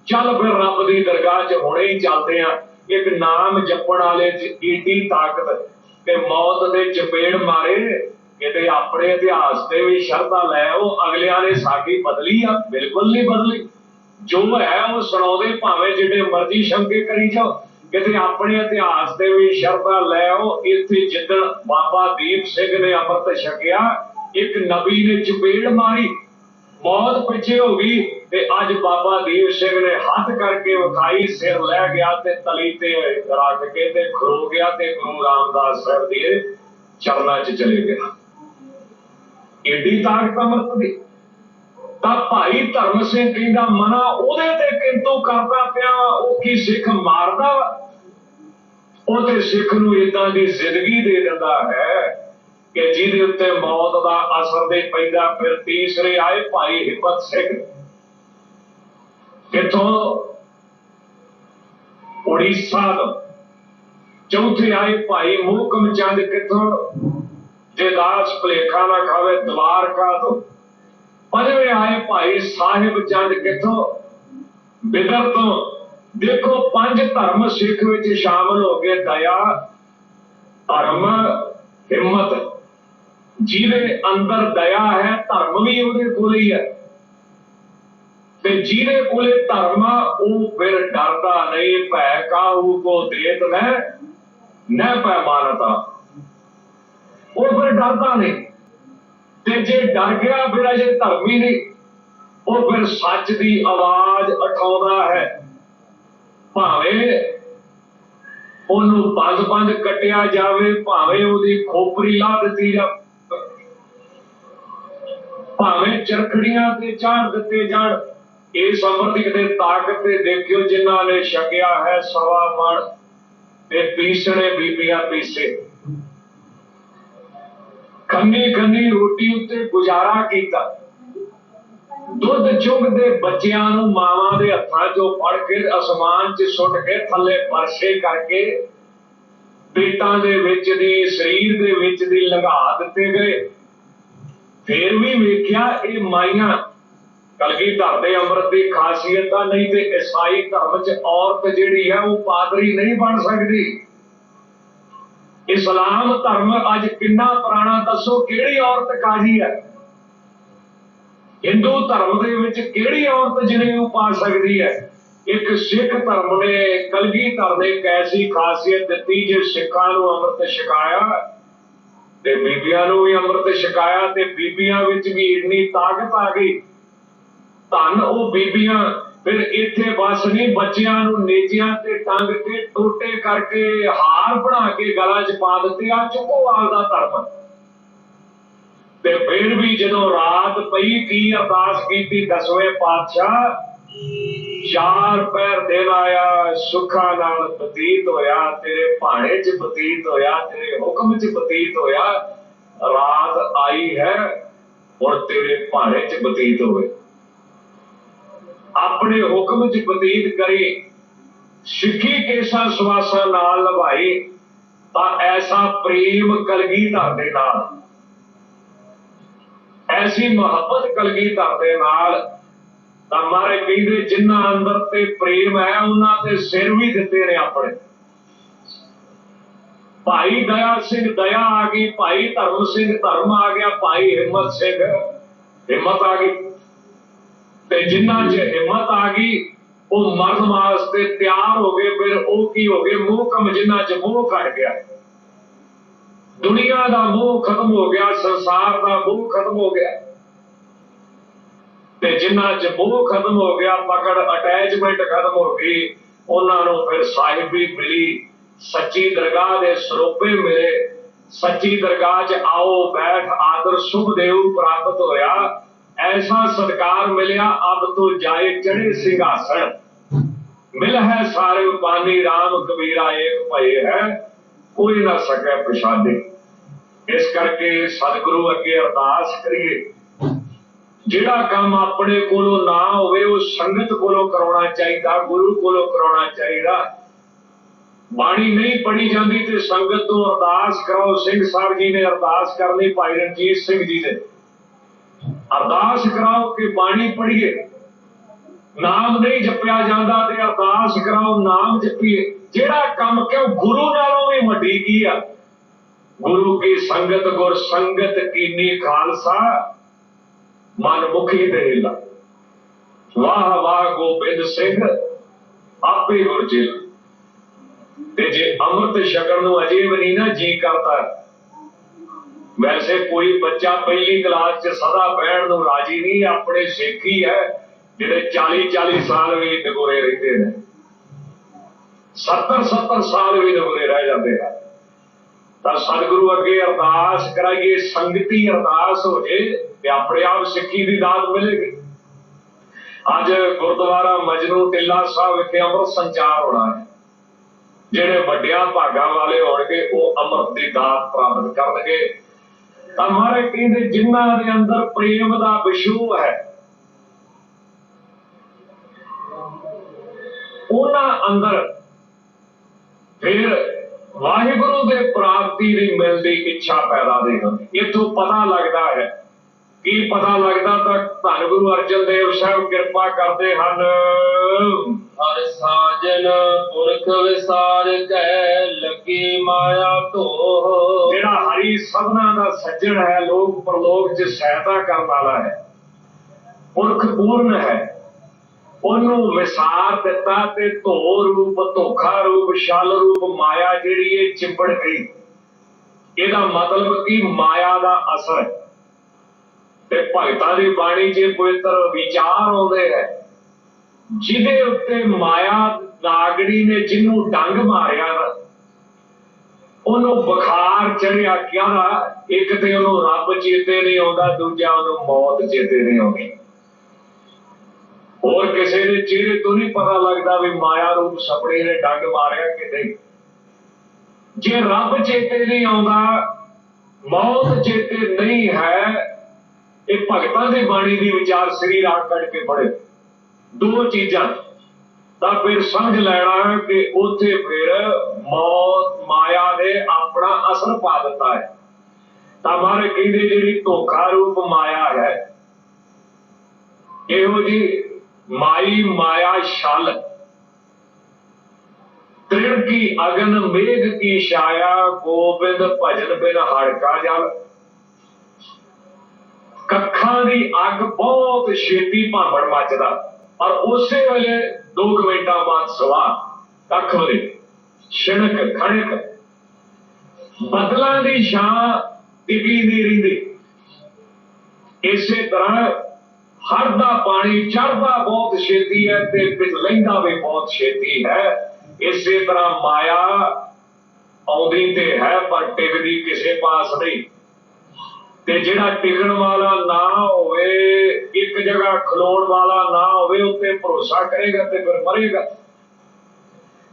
ਚੱਲ ਫਿਰ ਰੱਬ ਦੀ ਦਰਗਾਹ 'ਚ ਹੁਣੇ ਹੀ ਚੱਲਦੇ ਆ। ਇੱਕ ਨਾਮ ਜਪਣ ਵਾਲੇ 'ਚ ਈਡੀ ਤਾਕਤ ਤੇ ਮੌਤ ਦੇ ਚਪੇੜ ਮਾਰੇ, ਕਿਤੇ ਆਪਣੇ ਇਤਿਹਾਸ ਤੇ ਵੀ ਸ਼ਰਧਾ ਲੈ ਉਹ ਅਗਲਿਆਂ ਨੇ ਸਾਡੀ ਬਦਲੀ ਆ, ਬਿਲਕੁਲ ਨਹੀਂ ਬਦਲੀ। ਜੋ ਹੈ ਉਹ ਸੁਣਾਉਂਦੇ ਭਾਵੇਂ ਜਿਹੜੇ ਮਰਜ਼ੀ ਸ਼ੰਕੇ ਕਰੀ ਜਾਓ। ਕਿਤੇ ਆਪਣੇ ਇਤਿਹਾਸ ਤੇ ਵੀ ਸ਼ਰਧਾ ਲੈ ਆਓ, ਇੱਥੇ ਜਿੱਦਣ ਬਾਬਾ ਦੀਪ ਸਿੰਘ ਨੇ ਅੰਮ੍ਰਿਤ ਛਕਿਆ, ਇੱਕ ਨਬੀ ਨੇ ਚਪੇੜ ਮਾਰੀ ਮੌਤ ਪਿੱਛੇ ਹੋ ਗਈ ਤੇ ਅੱਜ ਬਾਬਾ ਦੀਪ ਸਿੰਘ ਨੇ ਹੱਥ ਕਰਕੇ ਵਿਖਾਈ, ਸਿਰ ਲੈ ਗਿਆ ਤੇ ਤਲੀ ਤੇ ਰੱਖ ਕੇ ਤੇ ਖਰੋ ਗਿਆ ਤੇ ਗੁਰੂ ਰਾਮਦਾਸ ਸਾਹਿਬ ਦੇ ਚਰਨਾਂ 'ਚ ਚਲੇ ਗਿਆ। ਏਡੀ ਤਾਕਤ ਅੰਮ੍ਰਿਤ ਦੀ। ਤਾਂ ਭਾਈ ਧਰਮ ਸਿੰਘ ਕਹਿੰਦਾ, ਮਨਾ ਉਹਦੇ ਤੇ ਕਿੰਤੂ ਕਰਦਾ ਪਿਆ, ਉਹ ਕੀ ਸਿੱਖ ਮਾਰਦਾ ਵਾ? ਉਹ ਤੇ ਸਿੱਖ ਨੂੰ ਇਦਾਂ ਦੀ ਜ਼ਿੰਦਗੀ ਦੇ ਦਿੰਦਾ ਹੈ। ਕਿ ਜਿਹਦੇ ਉੱਤੇ ਮੌਤ ਦਾ ਅਸਰ ਦੇ ਪੈਂਦਾ, ਫਿਰ ਤੀਸਰੇ ਆਏ ਭਾਈ ਹਿੰਮਤ ਸਿੰਘ। ਕਿਥੋਂ ਉੜੀਸਾ ਤੋਂ ਚੌਥੇ ਆਏ ਭਾਈ ਮੂਕਮ ਚੰਦ ਕਿਥੋਂ ਜੇ ਦਾਸ ਭਲੇਖਾ ਨਾ ਖਾਵੇ ਦਵਾਰਕਾ ਤੋਂ। ਪੰਜਵੇਂ ਆਏ ਭਾਈ ਸਾਹਿਬ ਚੰਦ ਕਿੱਥੋਂ? ਬਿਦਰ ਤੋਂ। ਦੇਖੋ, ਪੰਜ ਧਰਮ ਸਿੱਖ ਵਿੱਚ ਸ਼ਾਮਲ ਹੋ ਗਏ ਦਇਆ, ਧਰਮ, ਹਿੰਮਤ ਜਿਹਦੇ ਅੰਦਰ ਦਇਆ ਹੈ, ਧਰਮ ਵੀ ਉਹਦੇ ਕੋਲ ਹੀ ਹੈ। ਤੇ ਜਿਹਦੇ ਕੋਲੇ ਧਰਮ ਆ, ਉਹ ਫਿਰ ਡਰਦਾ ਨਹੀਂ, ਭੈ ਕਾਹੂ ਕੋ ਦੇਤ ਨਹਿ ਨਹਿ ਪੈ ਮਾਨਤਾ ਉਹ ਫਿਰ ਡਰਦਾ ਨਹੀਂ। ਤੇ ਜੇ ਡਰ ਗਿਆ, ਫਿਰ ਅਜੇ ਧਰਮੀ ਨਹੀਂ। ਉਹ ਫਿਰ ਸੱਚ ਦੀ ਆਵਾਜ਼ ਉਠਾਉਂਦਾ ਹੈ। ਭਾਵੇਂ ਉਹਨੂੰ ਬੰਦ-ਬੰਦ ਕੱਟਿਆ ਜਾਵੇ, ਭਾਵੇਂ ਉਹਦੀ ਖੋਪਰੀ ਲਾ ਦਿੱਤੀ ਜਾਵੇ। ਭਾਵੇਂ ਚਰਖੜੀਆਂ ਤੇ ਚਾੜ ਦਿੱਤੇ ਜਾਣ ਇਸ ਅੰਮ੍ਰਿਤ ਦੇ ਤਾਕਤ ਤੇ ਦੇਖਿਓ ਜਿਨ੍ਹਾਂ ਨੇ ਛਕਿਆ ਹੈ ਸਵਾ ਮਣ ਤੇ ਪੀਸਣੇ ਬੀਬੀਆਂ ਪੀਸੇ। ਖੰਨੀ ਖੰਨੀ ਰੋਟੀ ਉੱਤੇ ਗੁਜ਼ਾਰਾ ਕੀਤਾ। ਦੁੱਧ ਚੁੰਗਦੇ ਬੱਚਿਆਂ ਨੂੰ ਮਾਵਾਂ ਦੇ ਹੱਥਾਂ 'ਚੋਂ ਫੜ ਕੇ ਅਸਮਾਨ 'ਚ ਸੁੱਟ ਕੇ ਥੱਲੇ ਪਰਸ਼ੇ ਕਰਕੇ ਪੇਟਾਂ ਦੇ ਵਿੱਚ ਦੀ, ਸਰੀਰ ਦੇ ਵਿੱਚ ਦੀ ਲਗਾ ਦਿੱਤੇ ਗਏ। ਫੇਰ ਵੀ ਵੇਖਿਆ ਇਹ ਮਾਈਆਂ ਕਲਗੀਧਰ ਦੇ ਅੰਮ੍ਰਿਤ ਦੀ ਖਾਸੀਅਤ ਆ ਨਹੀਂ ਤੇ ਈਸਾਈ ਧਰਮ 'ਚ ਔਰਤ ਜਿਹੜੀ ਹੈ ਉਹ ਪਾਦਰੀ ਨਹੀਂ ਬਣ ਸਕਦੀ। ਇਸਲਾਮ ਧਰਮ ਅੱਜ ਕਿੰਨਾ ਪੁਰਾਣਾ ਦੱਸੋ, ਕਿਹੜੀ ਔਰਤ ਕਾਜੀ ਹੈ? ਹਿੰਦੂ ਧਰਮ ਦੇ ਵਿੱਚ ਕਿਹੜੀ ਔਰਤ ਜਿਹੜੀ ਉਹ ਪਾ ਸਕਦੀ ਹੈ? ਇੱਕ ਸਿੱਖ ਧਰਮ ਨੇ ਕਲਗੀਧਰ ਨੇ ਇੱਕ ਐਸੀ ਖਾਸੀਅਤ ਦਿੱਤੀ, ਜੇ ਸਿੱਖਾਂ ਨੂੰ ਅੰਮ੍ਰਿਤ ਛਕਾਇਆ ਤੇ ਬੀਬੀਆਂ ਨੂੰ ਵੀ ਅੰਮ੍ਰਿਤ ਛਕਾਇਆ ਤੇ ਬੀਬੀਆਂ ਵਿੱਚ ਵੀ ਇੰਨੀ ਤਾਕਤ ਆ ਗਈ। ਧੰਨ ਉਹ ਬੀਬੀਆਂ, ਫਿਰ ਇੱਥੇ ਬਸ ਨਹੀਂ ਬੱਚਿਆਂ ਨੂੰ ਨੇਜਿਆਂ ਤੇ ਟੰਗ ਕੇ ਟੋਟੇ ਕਰਕੇ ਹਾਰ ਬਣਾ ਕੇ ਗਲਾਂ 'ਚ ਪਾ ਦਿੱਤੇ, ਆ ਚੁੱਕੋਵਾਲ ਦਾ ਧਰਮ। ਤੇ ਫਿਰ ਵੀ ਜਦੋਂ ਰਾਤ ਪਈ, ਕੀ ਅਰਦਾਸ ਕੀਤੀ, ਦਸਵੇਂ ਪਾਤਸ਼ਾਹ? ਚਾਰ ਪੈਰ ਦਿਨ ਆਇਆ ਸੁੱਖਾਂ ਨਾਲ ਬਤੀਤ ਹੋਇਆ, ਤੇਰੇ ਭਾਣੇ 'ਚ ਬਤੀਤ ਹੋਇਆ, ਤੇਰੇ ਹੁਕਮ 'ਚ ਬਤੀਤ ਹੋਇਆ ਰਾਤ ਆਈ ਹੈ, ਹੁਣ ਤੇਰੇ ਭਾਣੇ 'ਚ ਬਤੀਤ ਹੋਵੇ ਆਪਣੇ ਹੁਕਮ 'ਚ ਬਤੀਤ ਕਰੀ, ਸਿੱਖੀ ਕੇਸਾ ਸਵਾਸਾਂ ਨਾਲ ਲਵਾਈ ਤਾਂ ਐਸਾ ਪ੍ਰੇਮ ਕਲਗੀਧਰ ਦੇ ਨਾਲ, ਐਸੀ ਮੁਹੱਬਤ ਕਲਗੀਧਰ ਦੇ ਨਾਲ ਤਾਂ ਮਾਰੇ ਕਹਿੰਦੇ ਜਿਨ੍ਹਾਂ ਅੰਦਰ ਤੇ ਪ੍ਰੇਮ ਹੈ, ਉਹਨਾਂ ਤੇ ਸਿਰ ਵੀ ਦਿੱਤੇ ਨੇ ਆਪਣੇ। ਭਾਈ ਦਇਆ ਸਿੰਘ, ਦਇਆ ਆ ਗਈ, ਭਾਈ ਧਰਮ ਸਿੰਘ, ਧਰਮ ਆ ਗਿਆ, ਭਾਈ ਹਿੰਮਤ ਸਿੰਘ, ਹਿੰਮਤ ਆ ਗਈ। ਤੇ ਜਿੰਨਾ 'ਚ ਹਿੰਮਤ ਆ ਗਈ, ਉਹ ਮਰਨ ਵਾਸਤੇ ਤਿਆਰ ਹੋ ਗਏ, ਫਿਰ ਉਹ ਕੀ ਹੋ ਗਏ? ਮੋਹ ਕਮ ਜਿਨ੍ਹਾਂ 'ਚ ਮੋਹ ਘਟ ਗਿਆ। ਦੁਨੀਆ ਦਾ ਮੋਹ ਖਤਮ ਹੋ ਗਿਆ, ਸੰਸਾਰ ਦਾ ਮੋਹ ਖਤਮ ਹੋ ਗਿਆ। ਤੇ ਜਿਨ੍ਹਾਂ 'ਚ ਮੋਹ ਖਤਮ ਹੋ ਗਿਆ, ਪਕੜ ਅਟੈਚਮੈਂਟ ਖਤਮ ਹੋ ਗਈ, ਉਹਨਾਂ ਨੂੰ ਫਿਰ ਸਾਹਿਬੀ ਮਿਲੀ। ਸੱਚੀ ਦਰਗਾਹ ਦੇ ਸਰੋਪੇ ਮਿਲੇ। ਸੱਚੀ ਦਰਗਾਹ 'ਚ ਆਓ, ਬੈਠ, ਆਦਰ ਸੁਭ ਪ੍ਰਾਪਤ ਹੋਇਆ। ਐਸਾ ਸਤਕਾਰ ਮਿਲਿਆ, ਅਬ ਤੋਂ ਜਾਏ ਚੜੇ ਸਿੰਘਾਸਣ। ਮਿਲ ਹੈ ਸਾਰੇ ਪਾਨੀ RAM ਕਬੀਰਾ ਏਕ ਭਏ ਹੈ, ਕੋਈ ਨਾ ਸਕੈ ਪਛਾਣੇ ਇਸ ਕਰਕੇ ਸਤਿਗੁਰੂ ਅੱਗੇ ਅਰਦਾਸ ਕਰੀਏ। ਜਿਹੜਾ ਕੰਮ ਆਪਣੇ ਕੋਲੋਂ ਨਾ ਹੋਵੇ, ਉਹ ਸੰਗਤ ਕੋਲੋਂ ਕਰਾਉਣਾ ਚਾਹੀਦਾ, ਗੁਰੂ ਕੋਲੋਂ ਕਰਾਉਣਾ ਚਾਹੀਦਾ। ਬਾਣੀ ਨਹੀਂ ਪੜੀ ਜਾਂਦੀ ਤੇ ਸੰਗਤ ਤੋਂ ਅਰਦਾਸ ਕਰਾਓ, ਸਿੰਘ ਸਾਹਿਬ ਜੀ ਨੇ ਅਰਦਾਸ ਕਰ ਲਈ, ਭਾਈ ਰਣਜੀਤ ਸਿੰਘ ਜੀ ਨੇ। ਅਰਦਾਸ ਕਰਾਓ ਕਿ ਬਾਣੀ ਪੜ੍ਹੀਏ। ਨਾਮ ਨਹੀਂ ਜਪਿਆ ਜਾਂਦਾ ਤੇ ਅਰਦਾਸ ਕਰਾਓ, ਨਾਮ ਜਪੀਏ। ਜਿਹੜਾ ਕੰਮ ਕਿਉਂ ਗੁਰੂ ਨਾਲੋਂ ਵੀ ਵੱਡੀ ਕੀ ਆ? ਗੁਰੂ ਕੀ ਸੰਗਤ ਗੁਰ ਸੰਗਤ ਕੀਨੀ ਖਾਲਸਾ? ਮਨ ਮੁਖੀ ਦੇ ਲਾ ਵਾਹ ਵਾਹ ਗੋਬਿੰਦ ਸਿੰਘ, ਆਪੇ ਗੁਰਜਿਲ ਤੇ ਜੇ ਅੰਮ੍ਰਿਤ ਛਕਣ ਨੂੰ ਅਜੇ ਵੀ ਨਹੀਂ ਨਾ ਜੀ ਕਰਦਾ, ਵੈਸੇ ਕੋਈ ਬੱਚਾ ਪਹਿਲੀ ਕਲਾਸ 'ਚ ਸਦਾ ਬਹਿਣ ਨੂੰ ਰਾਜੀ ਨਹੀਂ ਆਪਣੇ ਸੇਖੀ ਹੈ, ਜਿਹੜੇ 40 40 ਸਾਲ ਵੀ ਨਗੋਰੇ ਰਹਿੰਦੇ ਨੇ। 70 70 ਸਾਲ ਵੀ ਨਗੋਰੇ ਰਹਿ ਜਾਂਦੇ ਆ। ਤਾਂ ਸਤਿਗੁਰੂ ਅੱਗੇ ਅਰਦਾਸ ਕਰਾਈਏ, ਸੰਗਤੀ ਅਰਦਾਸ ਹੋ ਜੇ ਤੇ ਆਪਣੇ ਆਪ ਸਿੱਖੀ ਦੀ ਦਾਤ ਮਿਲੇਗੀ। ਅੱਜ ਗੁਰਦੁਆਰਾ ਮਜਨੂ ਟਿੱਲਾ ਸਾਹਿਬ ਵਿਖੇ ਅੰਮ੍ਰਿਤ ਸੰਚਾਰ ਹੋਣਾ ਹੈ। ਜਿਹੜੇ ਵੱਡਿਆਂ ਭਾਗਾਂ ਵਾਲੇ ਹੋਣਗੇ, ਉਹ ਅੰਮ੍ਰਿਤ ਦੀ ਦਾਤ ਪ੍ਰਾਪਤ ਕਰਨਗੇ। ਤਾਂ ਮਹਾਰਾਜ ਕਹਿੰਦੇ, ਜਿਨ੍ਹਾਂ ਦੇ ਅੰਦਰ ਪ੍ਰੇਮ ਦਾ ਵਿਸ਼ੂ ਹੈ, ਉਹਨਾਂ ਅੰਦਰ ਫਿਰ ਵਾਹਿਗੁਰੂ ਦੇ ਪ੍ਰਾਪਤੀ ਦੀ ਮਿਲਦੀ ਇੱਛਾ ਪੈਦਾ ਹੁੰਦੀ। ਇਥੋਂ ਪਤਾ ਲੱਗਦਾ ਹੈ। ਕੀ ਪਤਾ ਲੱਗਦਾ ਤਾਂ ਧੰਨ ਗੁਰੂ ਅਰਜਨ ਦੇਵ ਸਾਹਿਬ ਕਿਰਪਾ ਕਰਦੇ ਹਨ। ਹਰ ਸਾਜਨ ਪੁਰਖ ਵਿਸਾਰ ਕੈ ਲੱਗੀ ਮਾਇਆ ਧੋ ਜਿਹੜਾ ਹਰੀ ਸਭਨਾ ਦਾ ਸੱਜਣ ਹੈ ਲੋਕ ਪ੍ਰਲੋਕ 'ਚ ਸਹਾਇਤਾ ਕਰਨ ਵਾਲਾ ਹੈ। ਪੁਰਖ ਪੂਰਨ ਹੈ। ਉਹਨੂੰ ਵਿਸਾਰ ਦਿੱਤਾ ਤੇ ਧੋ ਰੂਪ, ਧੋਖਾ ਰੂਪ, ਛਲ ਰੂਪ, ਮਾਇਆ ਜਿਹੜੀ ਇਹ ਚਿੰਬੜ ਗਈ। ਇਹਦਾ ਮਤਲਬ ਕੀ? ਮਾਇਆ ਦਾ ਅਸਰ। ਤੇ ਭਗਤਾਂ ਦੀ ਬਾਣੀ 'ਚ ਪਵਿੱਤਰ ਵਿਚਾਰ ਆਉਂਦੇ ਹੈ, ਜਿਹਦੇ ਉੱਤੇ ਮਾਇਆ ਨਾਗੜੀ ਨੇ ਜਿਹਨੂੰ ਡੰਗ ਮਾਰਿਆ ਉਹਨੂੰ ਬੁਖਾਰ ਚੜਿਆ ਕਿਹਾ ਇੱਕ ਤੇ ਉਹਨੂੰ ਰੱਬ ਚੇਤੇ ਨਹੀਂ ਆਉਂਦਾ, ਦੂਜਾ ਉਹਨੂੰ ਮੌਤ ਚੇਤੇ ਨਹੀਂ ਆਉਂਦੀ। ਹੋਰ ਕਿਸੇ ਦੇ ਚਿਹਰੇ ਤੋਂ ਨਹੀਂ ਪਤਾ ਲੱਗਦਾ ਵੀ ਮਾਇਆ ਰੂਪ ਸਪੜੇ ਨੇ ਡੰਗ ਮਾਰਿਆ ਕਿ ਜੇ ਰੱਬ ਚੇਤੇ ਨਹੀਂ ਆਉਂਦਾ, ਮੌਤ ਚੇਤੇ ਨਹੀਂ ਹੈ, ਇਹ ਭਗਤਾਂ ਦੀ ਬਾਣੀ ਦੀ ਵਿਚਾਰ ਸ੍ਰੀ ਰਾਗ ਕੱਢ ਕੇ ਪੜੇ ਦੋ ਚੀਜ਼ਾਂ ਤਾਂ ਫਿਰ ਸਮਝ ਲੈਣਾ ਕਿ ਉੱਥੇ ਫਿਰ ਮੌਤ, ਮਾਇਆ ਨੇ ਆਪਣਾ ਅਸਰ ਪਾ ਦਿੱਤਾ ਹੈ। ਤਾਂ ਮਾਰੇ ਕਹਿੰਦੇ ਜਿਹੜੀ ਧੋਖਾ ਰੂਪ ਮਾਇਆ ਹੈ, ਇਹੋ ਜੀ ਮਾਈ ਮਾਇਆ ਛਲ। ਤ੍ਰਿਣ ਕੀ ਅਗਨ ਮੇਘ ਕੀ ਛਾਇਆ, ਗੋਬਿੰਦ ਭਜਨ ਬਿਨ ਹੜਕਾ ਜਲ। ਕੱਖਾਂ ਦੀ ਅੱਗ ਬਹੁਤ ਛੇਤੀ ਭਾਂਬੜ ਮੱਚਦਾ। ਔਰ ਉਸੇ ਵੇਲੇ 2 ਮਿੰਟਾਂ ਬਾਅਦ ਸਵਾ ਕੱਖ ਵਰੇ ਛਿਣਕ, ਖਣਕ। ਬਦਲਾਂ ਦੀ ਛਾਂ ਟਿਕੀ ਨਹੀਂ ਰਹਿੰਦੀ। ਇਸੇ ਤਰ੍ਹਾਂ ਹਰ ਦਾ ਪਾਣੀ ਚੜਦਾ ਬਹੁਤ ਛੇਤੀ ਹੈ ਤੇ ਲਹਿੰਦਾ ਵੀ ਬਹੁਤ ਛੇਤੀ ਹੈ। ਇਸੇ ਤਰ੍ਹਾਂ ਮਾਇਆ ਆਉਂਦੀ ਤੇ ਹੈ, ਪਰ ਟਿਕਦੀ ਕਿਸੇ ਪਾਸ ਨਹੀਂ। ਤੇ ਜਿਹੜਾ ਟਿਕਣ ਵਾਲਾ ਨਾ ਹੋਵੇ, ਇੱਕ ਜਗ੍ਹਾ ਖਲੋਣ ਵਾਲਾ ਨਾ ਹੋਵੇ, ਉੱਤੇ ਭਰੋਸਾ ਕਰੇਗਾ ਤੇ ਫਿਰ ਮਰੇਗਾ।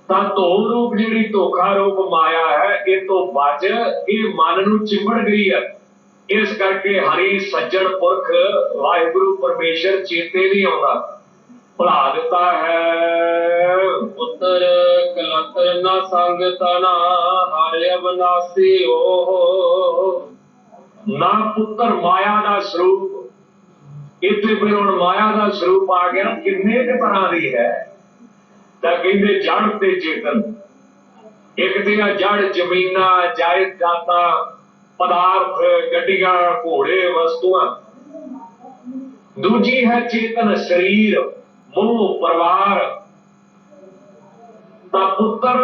ਤਾਂ ਧੋ ਰੂਪ ਜਿਹੜੀ ਧੋਖਾ ਰੂਪ ਮਾਇਆ ਹੈ, ਇਹ ਤੋਂ ਬਚ ਇਹ ਮਨ ਨੂੰ ਚਿੰਬੜ ਗਈ ਹੈ। ਇਸ ਕਰਕੇ ਹਰੀ ਸੱਜਣ ਪੁਰਖ ਵਾਹਿਗੁਰੂ ਪਰਮੇਸ਼ਰ ਚੇਤੇ ਨਹੀਂ ਆਉਂਦਾ। ਭੁਲਾ ਦਿੱਤਾ ਹੈ। ਪੁੱਤਰ ਕਲਤਰ ਨਾ ਸੰਗ ਤਨਾ ਹਰਿ ਅਬਨਾਸੀ ਓ। ਨਾ ਪੁੱਤਰ ਮਾਇਆ ਦਾ ਸਰੂਪ। ਇੱਥੇ ਫਿਰ ਹੁਣ ਮਾਇਆ ਦਾ ਸਰੂਪ ਆ ਗਿਆ, ਕਿੰਨੇ ਕੁ ਤਰ੍ਹਾਂ ਦੀ ਹੈ? ਤਾਂ ਕਹਿੰਦੇ ਜੜ ਤੇ ਚੇਤਨ ਇੱਕ ਤੇ ਆ ਜੜ ਜ਼ਮੀਨਾਂ ਜਾਇਦਾਦਾਂ ਪਦਾਰਥ, ਗੱਡੀਆਂ, ਘੋੜੇ, ਵਸਤੂਆਂ। ਦੂਜੀ ਹੈ ਚੇਤਨ ਸਰੀਰ ਮੂੰਹ ਪਰਿਵਾਰ। ਤਾਂ ਪੁੱਤਰ,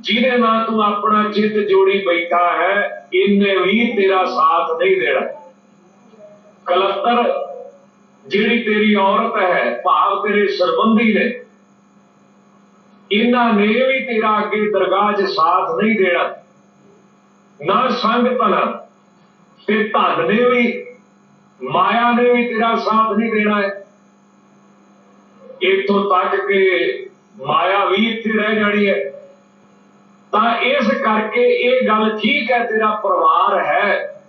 ਜਿਹਦੇ ਨਾਲ ਤੂੰ ਆਪਣਾ ਚਿੱਤ ਜੋੜੀ ਬੈਠਾ ਹੈ, ਇਹਨੇ ਵੀ ਤੇਰਾ ਸਾਥ ਨਹੀਂ ਦੇਣਾ। ਕਲੱਤਰ, ਜਿਹੜੀ ਤੇਰੀ ਔਰਤ ਹੈ, ਭਾਵ ਤੇਰੇ ਸਰਬੰਧੀ ਨੇ, ਇਹਨਾਂ ਨੇ ਵੀ ਤੇਰਾ ਅੱਗੇ ਦਰਗਾਹ 'ਚ ਸਾਥ ਨਹੀਂ ਦੇਣਾ। ਨਾ ਸੰਗ ਤਨਾ ਤੇ ਧਨ ਨੇ ਵੀ, ਮਾਇਆ ਨੇ ਵੀ ਤੇਰਾ ਸਾਥ ਨਹੀਂ ਦੇਣਾ ਹੈ। ਇੱਥੋਂ ਤੱਕ ਕਿ ਮਾਇਆ ਵੀ ਇੱਥੇ ਰਹਿ ਜਾਣੀ ਹੈ। ਤਾਂ ਇਸ ਕਰਕੇ ਇਹ ਗੱਲ ਠੀਕ ਹੈ, ਤੇਰਾ ਪਰਿਵਾਰ ਹੈ।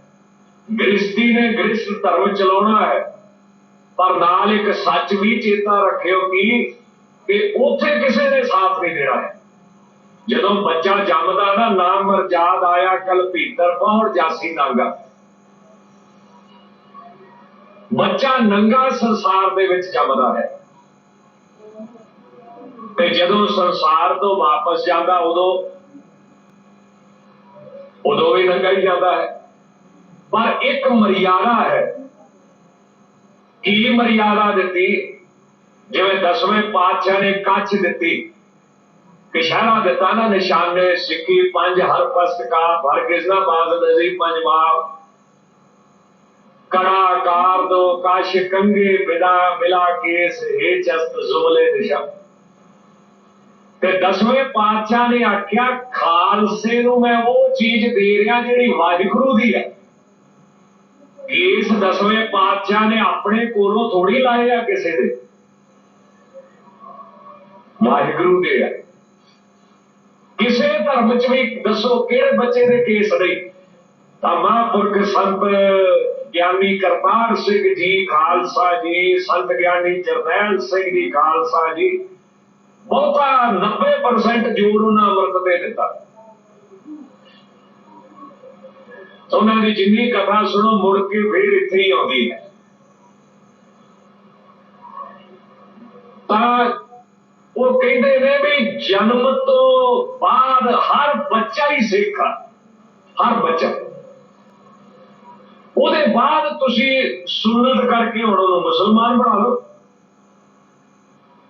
ਗ੍ਰਸਤੀ ਨੇ ਗ੍ਰਸਤ ਧਰਮ ਚਲਾਉਣਾ ਹੈ। ਪਰ ਨਾਲ ਇੱਕ ਸੱਚ ਵੀ ਚੇਤਾ ਰੱਖਿਓ ਕਿ ਕਿ ਉੱਥੇ ਕਿਸੇ ਨੇ ਸਾਥ ਨਹੀਂ ਦੇਣਾ ਹੈ। ਜਦੋਂ ਬੱਚਾ ਜੰਮਦਾ ਨਾ, ਨਾਮ ਮਰਜਾਦ ਆਇਆ, ਕਲ ਭੀਤਰ ਪਹੁੰਚ ਜਾਸੀ ਨਾਂਗਾ। ਬੱਚਾ ਨੰਗਾ ਸੰਸਾਰ ਦੇ ਵਿੱਚ ਜੰਮਦਾ ਹੈ। ਤੇ ਜਦੋਂ ਸੰਸਾਰ ਤੋਂ ਵਾਪਸ ਜਾਂਦਾ, ਉਦੋਂ ਉਦੋਂ ਵੀ ਨੰਗਾ ਹੀ ਜਾਂਦਾ ਹੈ। ਪਰ ਇੱਕ ਮਰਿਆਦਾ ਹੈ। ਕੀ ਮਰਿਆਦਾ ਦਿੱਤੀ? ਜਿਵੇਂ ਦਸਵੇਂ ਪਾਤਸ਼ਾਹ ਨੇ ਕੱਚ ਦਿੱਤੀ। ਇਸ਼ਾਰਾ ਦਿੱਤਾ ਨਾ ਨਿਸ਼ਾਨੇ ਸਿੱਕੀ ਪੰਜ ਹਰ ਪਸਤ ਕਾ ਭਰ ਕਿਸਨਾ ਬਾਜ਼ ਨਜ਼ੀ ਪੰਜ ਬਾਪ ਕੜਾ, ਕਾਰ ਦੋ, ਕਾਸ਼ ਕੰਗੇ ਬਿਦਾ ਮਿਲਾ ਕੇਸ ਹੈ ਚਸਤ ਜ਼ੁਮਲੇ ਨਿਸ਼ਾ ਤੇ ਦਸਵੇਂ ਪਾਤਸ਼ਾਹ ਨੇ ਆਖਿਆ, ਖਾਲਸੇ ਨੂੰ ਮੈਂ ਉਹ ਚੀਜ਼ ਦੇ ਰਿਹਾ ਜਿਹੜੀ ਵਾਹਿਗੁਰੂ ਦੀ ਹੈ। ਇਸ ਦਸਵੇਂ ਪਾਤਸ਼ਾਹ ਨੇ ਆਪਣੇ ਕੋਲੋਂ ਥੋੜੀ ਲਾਏ ਆ ਕਿਸੇ ਦੇ। ਵਾਹਿਗੁਰੂ ਦੇ ਆ। ਕਿਸੇ ਧਰਮ ਚ ਵੀ ਦੱਸੋ ਕਿਹੜੇ ਬੱਚੇ ਦੇ ਕੇਸ ਨਹੀਂ ਤਾਂ ਮਹਾਂਪੁਰਖ ਸੰਤ ਗਿਆਨੀ ਕਰਤਾਰ ਸਿੰਘ ਜੀ, ਖਾਲਸਾ ਜੀ, ਸੰਤ ਗਿਆਨੀ ਜਰਨੈਲ ਸਿੰਘ ਜੀ, ਖਾਲਸਾ ਜੀ। ਬਹੁਤਾ 90% ਜੋਰ ਉਹਨਾਂ ਅਮਰਤ ਤੇ ਦਿੱਤਾ। ਉਹਨਾਂ ਦੀ ਜਿੰਨੀ ਕਥਾ ਸੁਣੋ, ਮੁੜ ਕੇ ਫੇਰ ਇੱਥੇ ਹੀ ਆਉਂਦੀ ਹੈ। ਤਾਂ ਉਹ ਕਹਿੰਦੇ ਨੇ ਵੀ ਜਨਮ ਤੋਂ ਬਾਅਦ ਹਰ ਬੱਚਾ ਹੀ ਸਿੱਖ ਆ। ਹਰ ਬੱਚਾ। ਉਹਦੇ ਬਾਅਦ ਤੁਸੀਂ ਸੁਨਨਤ ਕਰਕੇ ਹੁਣ ਉਹਨੂੰ ਮੁਸਲਮਾਨ ਬਣਾ ਲਓ।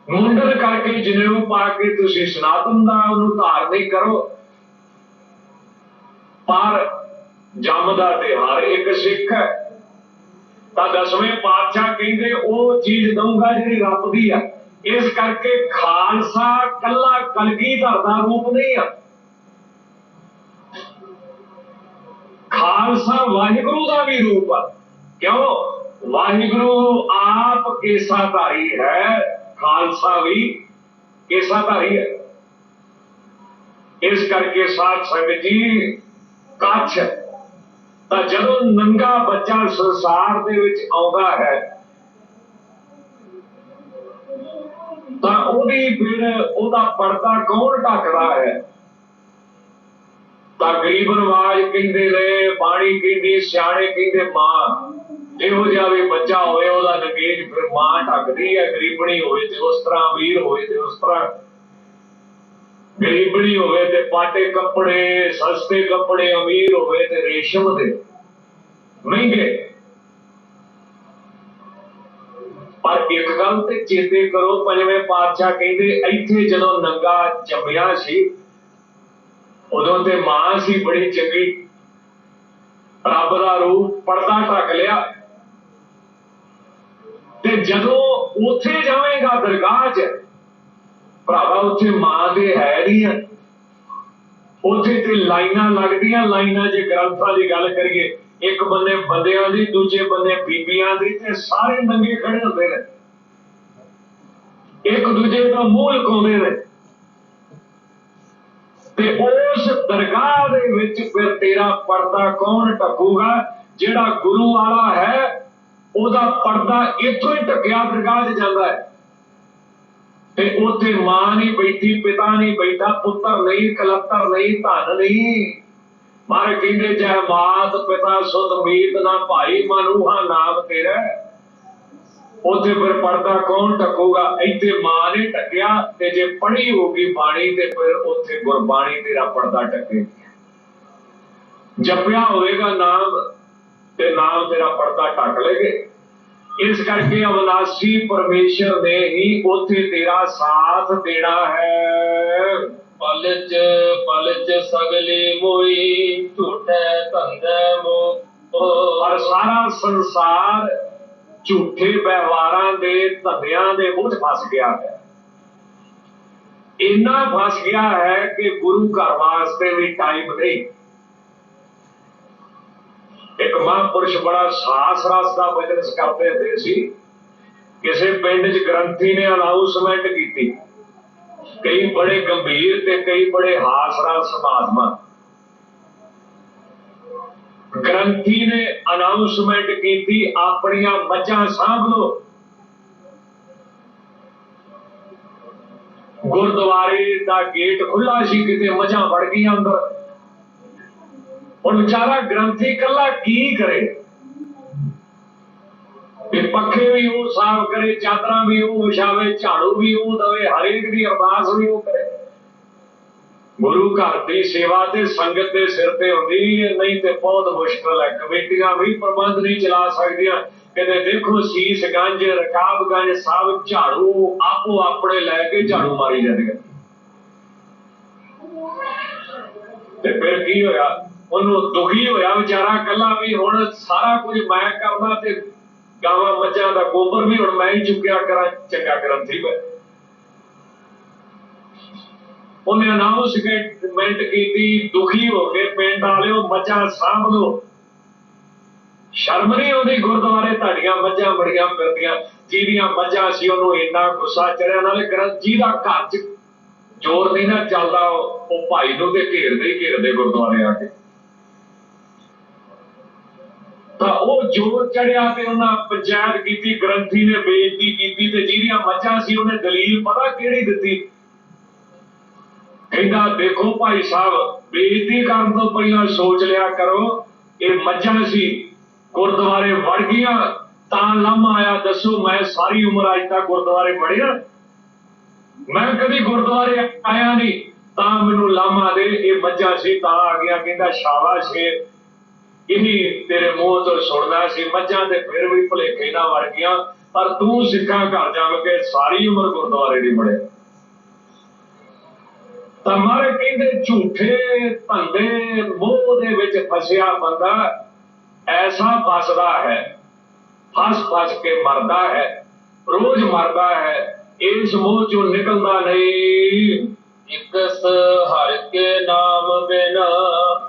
ਮੁੰਡਨ ਕਰਕੇ ਜਨੇਊ ਪਾ ਕੇ ਤੁਸੀਂ ਸਨਾਤਨ ਦਾ ਉਹਨੂੰ ਧਾਰਨੀ ਕਰੋ। ਪਰ ਜੰਮਦਾ ਤੇ ਹਰ ਇੱਕ ਸਿੱਖ ਹੈ। ਤਾਂ ਦਸਵੇਂ ਪਾਤਸ਼ਾਹ ਕਹਿੰਦੇ, ਉਹ ਚੀਜ਼ ਦਊਂਗਾ ਜਿਹੜੀ ਰੱਬ ਦੀ ਆ। ਇਸ ਕਰਕੇ ਖਾਲਸਾ ਕੱਲਾ ਕਲਗੀਧਰ ਦਾ ਰੂਪ ਨਹੀਂ ਆ। ਖਾਲਸਾ ਵਾਹਿਗੁਰੂ ਦਾ ਵੀ ਰੂਪ ਆ। ਕਿਉਂ? ਵਾਹਿਗੁਰੂ ਆਪ ਕੇਸਾਧਾਰੀ ਹੈ, ਖਾਲਸਾ ਵੀ ਕੇਸਾਧਾਰੀ ਹੈ। ਇਸ ਕਰਕੇ ਸਾਧ ਸੰਗਤ ਜੀ, ਕੱਛ ਤਾਂ ਜਦੋਂ ਨੰਗਾ ਬੱਚਾ ਸੰਸਾਰ ਦੇ ਵਿੱਚ ਆਉਂਦਾ ਹੈ ਤਾਂ ਉਹਦੀ ਫਿਰ ਉਹਦਾ ਪਰਦਾ ਕੌਣ ਢੱਕਦਾ ਹੈ? ਤਾਂ ਗਰੀਬ ਨਵਾਜ ਕਹਿੰਦੇ ਨੇ, ਬਾਣੀ ਕਹਿੰਦੀ, ਸਿਆਣੇ ਕਹਿੰਦੇ, ਮਾਂ, ਇਹੋ ਜਿਹਾ ਵੀ ਬੱਚਾ ਹੋਵੇ, ਉਹਦਾ ਨਗੇਜ ਫਿਰ ਮਾਂ ਢੱਕਦੀ ਹੈ, ਗਰੀਬਣੀ ਹੋਵੇ ਤੇ ਉਸ ਤਰ੍ਹਾਂ ਅਮੀਰ ਹੋਵੇ ਤੇ ਉਸ ਤਰ੍ਹਾਂ ਗਰੀਬਣੀ ਹੋਵੇ ਤੇ ਪਾਟੇ ਕੱਪੜੇ, ਸਸਤੇ ਕੱਪੜੇ, ਅਮੀਰ ਹੋਵੇ ਤੇ ਰੇਸ਼ਮ ਦੇ ਮਹਿੰਗੇ। ਪਰ ਇੱਕ ਗੱਲ ਤੇ ਚੇਤੇ ਕਰੋ ਪੰਜਵੇਂ ਪਾਤਸ਼ਾਹ ਕਹਿੰਦੇ, ਇੱਥੇ ਜਦੋਂ ਨੰਗਾ ਜੰਮਿਆ ਸੀ, ਉਦੋਂ ਤੇ ਮਾਂ ਸੀ ਬੜੀ ਚੰਗੀ। ਰੱਬ ਦਾ ਰੂਪ ਪਰਦਾ ਢੱਕ ਲਿਆ। ਤੇ ਜਦੋਂ ਉੱਥੇ ਜਾਵੇਂਗਾ ਦਰਗਾਹ 'ਚ, ਭਰਾਵਾ, ਉੱਥੇ ਮਾਂ ਦੇ ਹੈ ਨਹੀਂ ਆ। ਉੱਥੇ ਤੇ ਲਾਈਨਾਂ ਲੱਗਦੀਆਂ, ਲਾਈਨਾਂ ਜੇ ਗ੍ਰੰਥਾਂ ਦੀ ਗੱਲ ਕਰੀਏ। ਇੱਕ ਬੰਦੇ ਬੰਦਿਆਂ ਦੀ, ਦੂਜੇ ਬੰਦੇ ਬੀਬੀਆਂ ਦੀ ਤੇ ਸਾਰੇ ਨੰਗੇ ਖੜੇ ਹੁੰਦੇ ਨੇ। ਇੱਕ ਦੂਜੇ ਦਾ ਮੂੰਹ ਲਕਾਉਂਦੇ ਨੇ। ਤੇ ਉਸ ਦਰਗਾਹ ਦੇ ਵਿੱਚ ਫਿਰ ਤੇਰਾ ਪਰਦਾ ਕੌਣ ਢੱਕੂਗਾ ਜਿਹੜਾ ਗੁਰੂ ਵਾਲਾ ਹੈ, ਉਹਦਾ ਪਰਦਾ ਇੱਥੋਂ ਹੀ ਢੱਕਿਆ ਦਰਗਾਹ 'ਚ ਜਾਂਦਾ ਹੈ। ਤੇ ਉੱਥੇ ਮਾਂ ਨਹੀਂ ਬੈਠੀ, ਪਿਤਾ ਨਹੀਂ ਬੈਠਾ, ਪੁੱਤਰ ਨਹੀਂ, ਕਲੱਤਰ ਨਹੀਂ, ਧਨ ਨਹੀਂ। ਮਾਰ ਕਹਿੰਦੇ ਜੈ ਮਾਤ ਪਿਤਾ ਸੁਧ ਮੀਤ ਨਾ ਭਾਈ ਮਨੂਹਾ ਨਾਮ ਤੇਰਾ। ਉੱਥੇ ਫਿਰ ਪਰਦਾ ਕੌਣ ਟਕੂਗਾ? ਇੱਥੇ ਮਾਂ ਨੇ ਟਕਿਆ ਤੇ ਜੇ ਪੜ੍ਹੀ ਹੋਗੀ ਬਾਣੀ ਤੇ ਫਿਰ ਉੱਥੇ ਗੁਰਬਾਣੀ ਤੇਰਾ ਪਰਦਾ ਟਕੇ। ਜਪਿਆ ਹੋਵੇਗਾ ਨਾਮ ਤੇ ਨਾਮ ਤੇਰਾ ਪਰਦਾ ਟਕ ਲੇਗੇ। ਇਸ ਕਰਕੇ ਅਵਨਾਸੀ ਪਰਮੇਸ਼ਰ ਨੇ ਹੀ ਉੱਥੇ ਤੇਰਾ ਸਾਥ ਦੇਣਾ ਹੈ। ਪਲਚ ਪਲਚ ਸਗਲੀ ਮੋਈ ਝੂਠੇ ਧੰਦੇ ਮੋ ਪਰ ਸਾਰਾ ਸੰਸਾਰ ਝੂਠੇ ਵਿਵਹਾਰਾਂ ਦੇ ਧੰਦਿਆਂ ਦੇ ਮੁੱਠ ਫਸ ਗਿਆ ਹੈ। ਇੰਨਾ ਫਸ ਗਿਆ ਹੈ ਕਿ ਗੁਰੂ ਘਰ ਵਾਸਤੇ ਵੀ ਟਾਈਮ ਨਹੀਂ। ਇੱਕ ਮਹਾਂਪੁਰਸ਼ ਬੜਾ ਸਾਹਸ ਰਸ ਦਾ ਬਿਜ਼ਨਸ ਕਰਦੇ ਹੁੰਦੇ ਸੀ। ਕਿਸੇ ਪਿੰਡ 'ਚ ਗ੍ਰੰਥੀ ਨੇ ਅਨਾਉਂਸਮੈਂਟ ਕੀਤੀ। ਕਈ ਬੜੇ ਗੰਭੀਰ ਤੇ ਕਈ ਬੜੇ ਹਾਸ ਰਸ ਗ੍ਰੰਥੀ ਨੇ ਅਨਾਉਂਸਮੈਂਟ ਕੀਤੀ ਆਪਣੀਆਂ ਮੱਝਾਂ ਸਾਂਭ ਲੋ ਗੁਰਦੁਆਰੇ ਦਾ ਗੇਟ ਖੁੱਲਾ ਸੀ, ਕਿਤੇ ਮੱਝਾਂ ਵੜ ਗਈਆਂ ਅੰਦਰ। ਹੁਣ ਵਿਚਾਰਾ ਗ੍ਰੰਥੀ ਕੱਲਾ ਕੀ ਕਰੇ? ਇਹ ਪੱਖੇ ਵੀ ਉਹ ਸਾਫ਼ ਕਰੇ ਚਾਦਰਾਂ ਵੀ ਉਹ ਵਿਛਾਵੇ ਝਾੜੂ ਵੀ ਉਹ ਦਵੇ ਹਰੇਕ ਦੀ ਅਰਦਾਸ ਵੀ ਉਹ ਕਰੇ। ਗੁਰੂ ਘਰ ਦੀ ਸੇਵਾ ਤੇ ਸੰਗਤ ਦੇ ਸਿਰ ਤੇ ਹੁੰਦੀ ਹੈ, ਨਹੀਂ ਤੇ ਬਹੁਤ ਮੁਸ਼ਕਲ ਹੈ। ਕਮੇਟੀਆਂ ਵੀ ਪ੍ਰਬੰਧ ਨਹੀਂ ਚਲਾ ਸਕਦੀਆਂ। ਕਿਤੇ ਦੇਖੋ ਸੀਸ ਗੰਜ ਰਕਾਬਗੰਜ ਸਭ ਝਾੜੂ ਆਪੋ ਆਪਣੇ ਲੈ ਕੇ ਝਾੜੂ ਮਾਰੀ ਜਾਂਦੇ ਤੇ ਫਿਰ ਕੀ ਹੋਇਆ? ਉਹਨੂੰ ਦੁਖੀ ਹੋਇਆ ਵਿਚਾਰਾ ਕੱਲਾ ਵੀ ਹੁਣ ਸਾਰਾ ਕੁਝ ਮੈਂ ਕਰਦਾ ਤੇ ਗਾਵਾਂ ਮੱਝਾਂ ਦਾ ਗੋਬਰ ਵੀ ਹੁਣ ਮੈਂ ਹੀ ਚੁੱਕਿਆ ਕਰਾਂ, ਚੰਗਾ ਗ੍ਰੰਥੀ ਮੈਂ ਉਹਨੇ ਅਨਾਉਂਸਮੈਂਟ ਕੀਤੀ, ਦੁਖੀ ਹੋ ਕੇ ਪਿੰਡ ਵਾਲਿਓ ਮੱਝਾਂ ਸਾਂਭ ਲਓ ਸ਼ਰਮ ਨਹੀਂ ਆਉਂਦੀ ਗੁਰਦੁਆਰੇ, ਤੁਹਾਡੀਆਂ ਮੱਝਾਂ ਬੜੀਆਂ ਫਿਰਦੀਆਂ। ਜਿਹਦੀਆਂ ਮੱਝਾਂ ਸੀ, ਉਹਨੂੰ ਇੰਨਾ ਗੁੱਸਾ ਚੜਿਆ, ਨਾਲੇ ਗ੍ਰੰਥੀ ਦਾ ਘਰ 'ਚ ਜ਼ੋਰ ਨਹੀਂ ਨਾ ਚੱਲਦਾ, ਉਹ ਭਾਈ ਨੂੰ ਤੇ ਘੇਰਦੇ ਹੀ ਘੇਰਦੇ ਗੁਰਦੁਆਰੇ ਆ ਕੇ। ਤਾਂ ਉਹ ਜ਼ੋਰ ਚੜਿਆ ਤੇ ਉਹਨਾਂ ਪੰਚਾਇਤ ਕੀਤੀ, ਗ੍ਰੰਥੀ ਨੇ ਬੇਇੱਜ਼ਤੀ ਕੀਤੀ ਤੇ ਜਿਹਦੀਆਂ ਮੱਝਾਂ ਸੀ ਉਹਨੇ ਦਲੀਲ ਪਤਾ ਕਿਹੜੀ ਦਿੱਤੀ? ਕਹਿੰਦਾ, ਦੇਖੋ ਭਾਈ ਸਾਹਿਬ, ਬੇਇੱਜ਼ਤੀ ਕਰਨ ਤੋਂ ਪਹਿਲਾਂ ਸੋਚ ਲਿਆ ਕਰੋ ਇਹ ਮੱਝਾਂ ਸੀ, ਗੁਰਦੁਆਰੇ ਵੜ ਗਈਆਂ, ਤਾਂ ਲੰਮ ਆਇਆ, ਦੱਸੋ ਮੈਂ ਸਾਰੀ ਉਮਰ ਅੱਜ ਤੱਕ ਗੁਰਦੁਆਰੇ ਵੜਿਆ? ਮੈਂ ਕਦੀ ਗੁਰਦੁਆਰੇ ਆਇਆ ਨਹੀਂ, ਤਾਂ ਮੈਨੂੰ ਲਾਮਾ ਦੇ, ਇਹ ਮੱਝਾਂ ਸੀ, ਤਾਂ ਆ ਗਿਆ, ਕਹਿੰਦਾ, ਸ਼ਾਬਾਸ਼ ਏ ਇਹੀ ਤੇਰੇ ਮੂੰਹ ਤੋਂ ਸੁਣਦਾ ਸੀ, ਮੱਝਾਂ ਤੇ ਫਿਰ ਵੀ ਭੁਲੇਖੇ ਨਾਲ ਵੜ ਗਈਆਂ ਪਰ ਤੂੰ ਸਿੱਖਾਂ ਘਰ ਜਾ ਕੇ ਸਾਰੀ ਉਮਰ ਗੁਰਦੁਆਰੇ ਨਹੀਂ ਵੜਿਆ। ਤਾਂ ਮਾਰੇ ਕਹਿੰਦੇ, ਝੂਠੇ ਧੰਦੇ ਮੋਹ ਦੇ ਵਿੱਚ ਫਸਿਆ ਬੰਦਾ ਐਸਾ ਫਸਦਾ ਹੈ, ਫਸ ਫਸ ਕੇ ਮਰਦਾ ਹੈ, ਰੋਜ਼ ਮਰਦਾ ਹੈ, ਇਸ ਮੋਹ ਚੋਂ ਨਿਕਲਦਾ ਨਹੀਂ। ਇਕਸ ਹਰ ਕੇ ਨਾਮ ਬਿਨਾ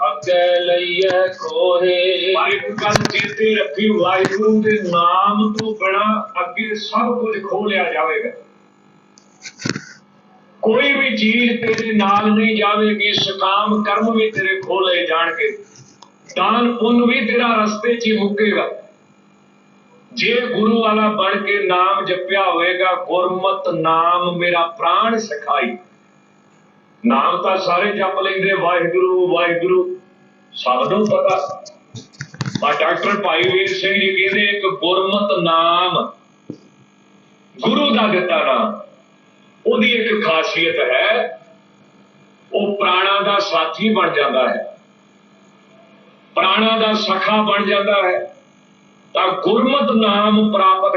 ਅੱਗੇ ਲਈਐ ਕੋਹੇ। ਪਰ ਇੱਕ ਗੱਲ ਚੇਤੇ ਰੱਖੀ, ਵਾਹਿਗੁਰੂ ਦੇ ਨਾਮ ਤੋਂ ਬਿਨਾ ਅੱਗੇ ਸਭ ਕੁਝ ਖੋ ਲਿਆ ਜਾਵੇਗਾ। ਕੋਈ ਵੀ ਚੀਜ਼ ਤੇਰੇ ਨਾਲ ਨਹੀਂ ਜਾਵੇਗੀ, ਸਕਾਮ ਕਰਮ ਵੀ ਤੇਰੇ ਖੋ ਲਏ ਜਾਣਗੇ। ਦਾਨ ਪੁੰਨ ਵੀ ਤੇਰਾ ਰਸਤੇ 'ਚ ਹੀ ਮੁੱਕੇਗਾ। ਜੇ ਗੁਰੂ ਵਾਲਾ ਬਣ ਕੇ ਨਾਮ ਜਪਿਆ ਹੋਵੇਗਾ, ਗੁਰਮਤ ਨਾਮ ਮੇਰਾ ਪ੍ਰਾਣ ਸਖਾਈ। ਨਾਮ ਤਾਂ ਸਾਰੇ ਜਪ ਲੈਂਦੇ, ਵਾਹਿਗੁਰੂ ਵਾਹਿਗੁਰੂ। ਸਭ ਨੂੰ ਪਤਾ। ਪਰ ਡਾਕਟਰ ਭਾਈ ਵੀਰ ਸਿੰਘ ਜੀ ਕਹਿੰਦੇ, ਇੱਕ ਗੁਰਮਤ ਨਾਮ, ਗੁਰੂ ਦਾ ਦਿੱਤਾ ਨਾਮ। ਉਹਦੀ ਇੱਕ ਖਾਸੀਅਤ ਹੈ, ਉਹ ਪ੍ਰਾਣਾ ਦਾ ਸਾਥੀ ਬਣ ਜਾਂਦਾ ਹੈ। ਪ੍ਰਾਣਾ ਦਾ ਸਖਾ ਬਣ ਜਾਂਦਾ ਹੈ। ਤਾਂ ਗੁਰਮਤ ਨਾਮ ਪ੍ਰਾਪਤ